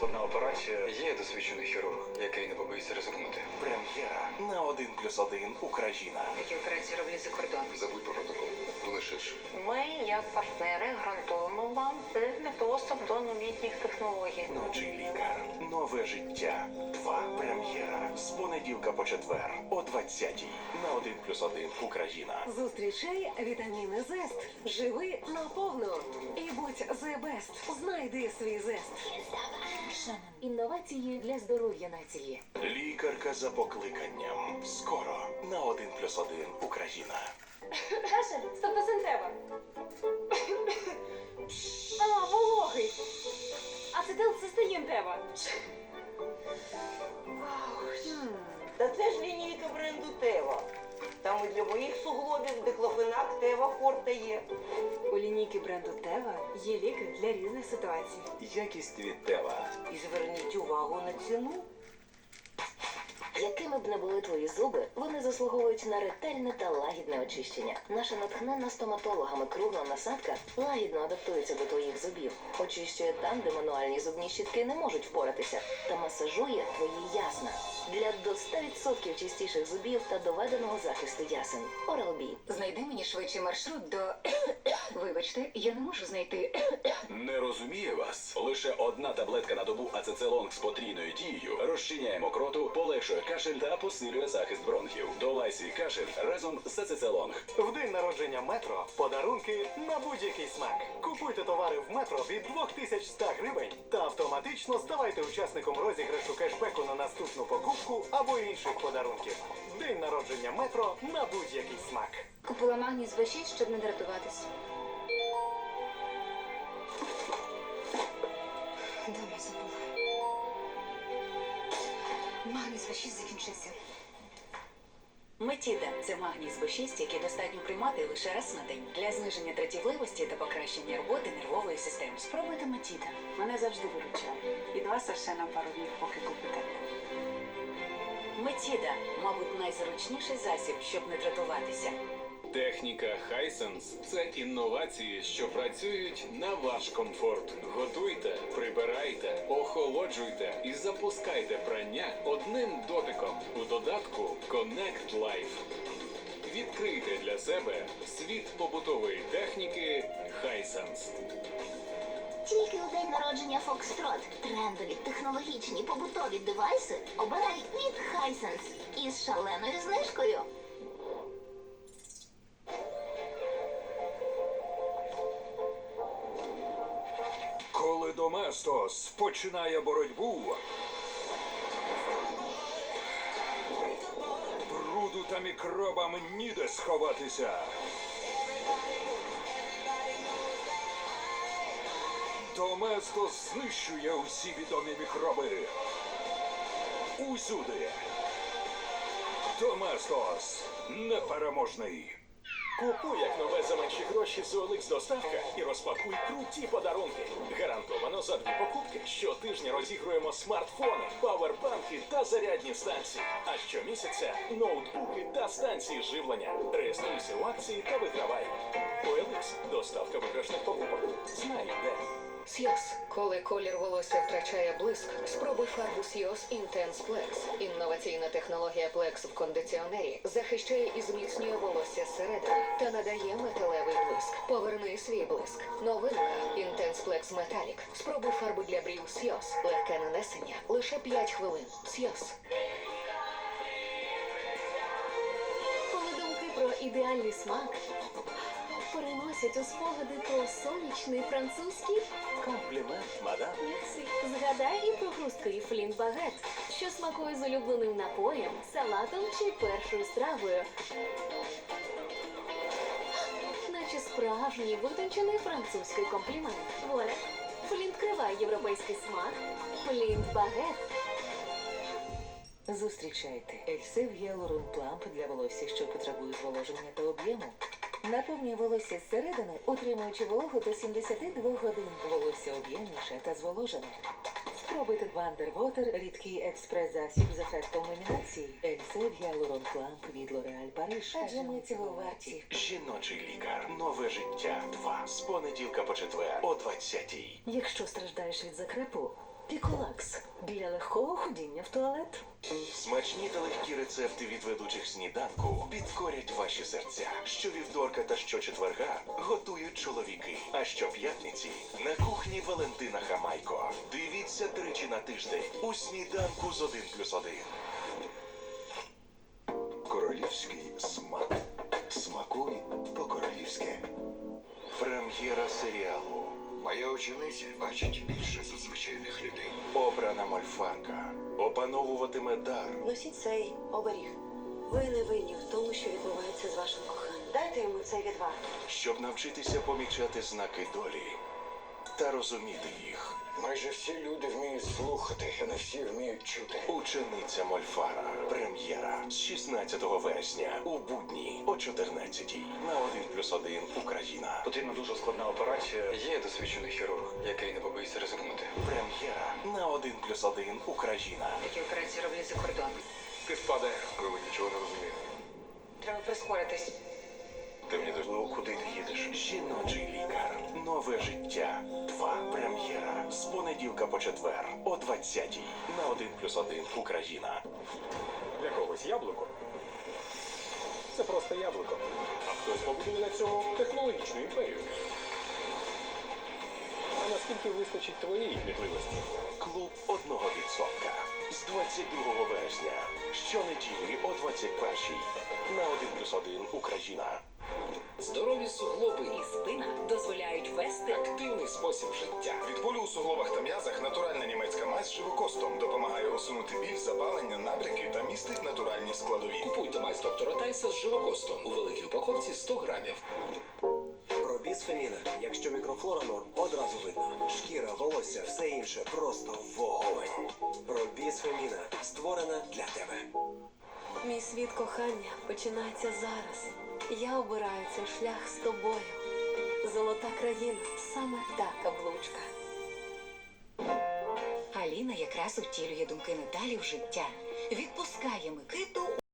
складна операція. Є досвідчений хірург, який не побоїться ризикнути. Прем'єра на один плюс один Україна. Такі операції роблять за кордон. Забудь про протокол. Лишиш. Ми, як партнери, гарантуємо вам повний доступ до новітніх технологій. Ночий лікар. Нове життя. 2. Прем'єра. З понеділка по четвер о 20 на 1 плюс 1 Україна. Зустрічай вітаміни Зест. Живи наповну. І будь the best. Знайди свій зест. Інновації для здоров'я нації. Лікарка за покликанням. Скоро на 1 плюс 1 Україна. Кашель, стопесентева. А, Треба. Та це ж лінійка бренду Тева. Там і для моїх суглобів диклофенак Тева Форте є. У лінійки бренду Тева є ліки для різних ситуацій. Якість від Тева. І зверніть увагу на ціну. Якими б не були твої зуби, вони заслуговують на ретельне та лагідне очищення. Наша натхненна стоматологами кругла насадка лагідно адаптується до твоїх зубів, очищує там, де мануальні зубні щітки не можуть впоратися, та масажує твої ясна для до 100% чистіших зубів та доведеного захисту ясен. Oral-B. Знайди мені швидший маршрут до. Вибачте, я не можу знайти. Не розуміє вас. Лише одна таблетка на добу ацецелонг з потрійною дією розчиняє мокроту, полегшує кашель та посилює захист бронхів. Долай свій кашель разом з ацецелонг. В день народження метро подарунки на будь-який смак. Купуйте товари в метро від 2100 гривень та автоматично ставайте учасником розіграшу кешбеку на наступну покупку або інших подарунків. День народження метро на будь-який смак. Купила магній з В6, щоб не дратуватись. Магній з В6 закінчився. Метіда це магній з B6, який достатньо приймати лише раз на день для зниження тратівливості та покращення роботи нервової системи. Спробуйте Метіда. Мене завжди виручає. І два ще на пару днів, поки купите. Метіда, мабуть, найзручніший засіб, щоб не дратуватися. Техніка Hisense – це інновації, що працюють на ваш комфорт. Готуйте, прибирайте, охолоджуйте і запускайте прання одним дотиком у додатку Connect Life. Відкрийте для себе світ побутової техніки Hisense. Тільки у день народження Foxtrot. Трендові, технологічні, побутові девайси обирай від Hisense із шаленою знижкою. Доместос починає боротьбу. Бруду та мікробам ніде сховатися. Доместос знищує усі відомі мікроби. Усюди. Доместос непереможний. Купуй як нове за менші гроші з OLX доставка і розпакуй круті подарунки. Гарантовано за дві покупки. Щотижня розігруємо смартфони, павербанки та зарядні станції. А щомісяця ноутбуки та станції живлення. Реєструйся у акції та вигравай. OLX – доставка виграшних покупок. Знай де. Сйоз. Коли колір волосся втрачає блиск, спробуй фарбу Сйоз Intense Plex. Інноваційна технологія Plex в кондиціонері захищає і зміцнює волосся зсередини та надає металевий блиск. Поверни свій блиск. Новинка Intense Plex Metallic. Спробуй фарбу для брів Сйоз. Легке нанесення. Лише 5 хвилин. Сйоз. Коли думки про ідеальний смак переносять у спогади про сонячний французький Комплімент, мадам. мікси. Згадай і про хрусткий флінт багет, що смакує з улюбленим напоєм, салатом чи першою стравою. Наче справжній витончений французький комплімент. Воля. Флінт криває європейський смак. Флінт багет. Зустрічайте Ельсив Гіалурон Пламп для волосся, що потребує зволоження та об'єму. Наповнює волосся зсередини, утримуючи вологу до 72 годин. Волосся об'ємніше та зволожене. Спробуйте Вандервотер, рідкий експрес-засіб з ефектом ламінації. Ельсив Гіалурон Пламп від Лореаль Париж. Адже ми цього варті. Жіночий лікар. Нове життя. 2. З понеділка по четвер о 20 Якщо страждаєш від закрепу, Піколакс для легкого ходіння в туалет. Смачні та легкі рецепти від ведучих сніданку підкорять ваші серця. Щовівторка та щочетверга готують чоловіки. А щоп'ятниці на кухні Валентина Хамайко. Дивіться тричі на тиждень у сніданку з 1 плюс 1. Королівський смак. Смакуй по-королівськи. Прем'єра серіалу. Моя учениця бачить більше за звичайних людей. Обрана мольфарка опановуватиме дар. Носіть цей оберіг. Ви не винні в тому, що відбувається з вашим коханням. Дайте йому цей відвар. щоб навчитися помічати знаки долі та розуміти їх. Майже всі люди вміють слухати, а не всі вміють чути. Учениця Мольфара. Прем'єра з 16 вересня у будні о 14 на 1 плюс 1 Україна. Потрібна дуже складна операція. Є досвідчений хірург, який не побоїться ризикнути. Прем'єра на 1 плюс 1 Україна. Такі операції роблять за кордон. Ти впаде, коли нічого не розумієте. Треба прискоритись. Ти мені важливо, куди ти їдеш. Жіночий лікар. Нове життя. 2. Прем'єра з понеділка по четвер о 20 на 1 плюс 1 Україна. Для когось яблуко. Це просто яблуко. А хтось побудує на цьому технологічну імперію. А наскільки вистачить твоєї кмітливості? Клуб одного відсотка з 22 вересня. Щонеділі о 21 на 1 плюс 1 Україна. Суглоби І спина дозволяють вести активний спосіб життя. Від болю у суглобах та м'язах натуральна німецька мазь з живокостом допомагає усунути біль, запалення, набряки та містить натуральні складові. Купуйте мазь доктора Тайса з живокостом у великій упаковці 100 грамів. Пробісфеміна. Якщо мікрофлора норм, одразу видно. Шкіра, волосся, все інше просто вогонь. Пробісфеміна створена для тебе. Мій світ кохання починається зараз. Я обираю цей шлях з тобою. Золота країна саме та каблучка. Аліна якраз утілює думки Наталі в життя. Відпускає Микиту